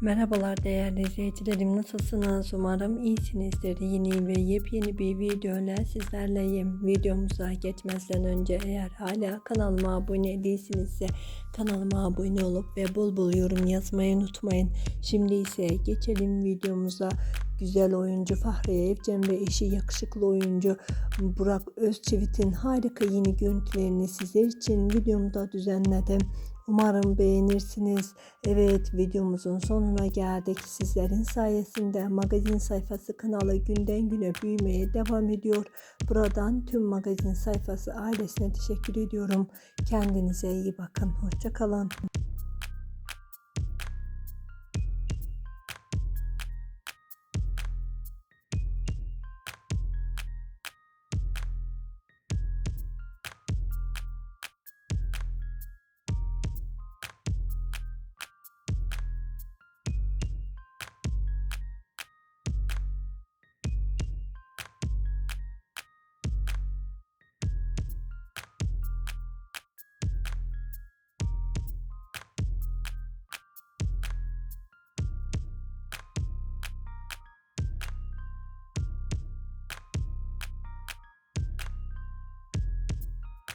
Merhabalar değerli izleyicilerim nasılsınız? Umarım iyisinizdir. Yeni ve yepyeni bir video ile sizlerleyim. Videomuza geçmezden önce eğer hala kanalıma abone değilsinizse kanalıma abone olup ve bol bol yorum yazmayı unutmayın. Şimdi ise geçelim videomuza güzel oyuncu Fahriye Evcen ve eşi yakışıklı oyuncu Burak Özçivit'in harika yeni görüntülerini sizler için videomda düzenledim Umarım beğenirsiniz. Evet videomuzun sonuna geldik. Sizlerin sayesinde magazin sayfası kanalı günden güne büyümeye devam ediyor. Buradan tüm magazin sayfası ailesine teşekkür ediyorum. Kendinize iyi bakın. Hoşçakalın.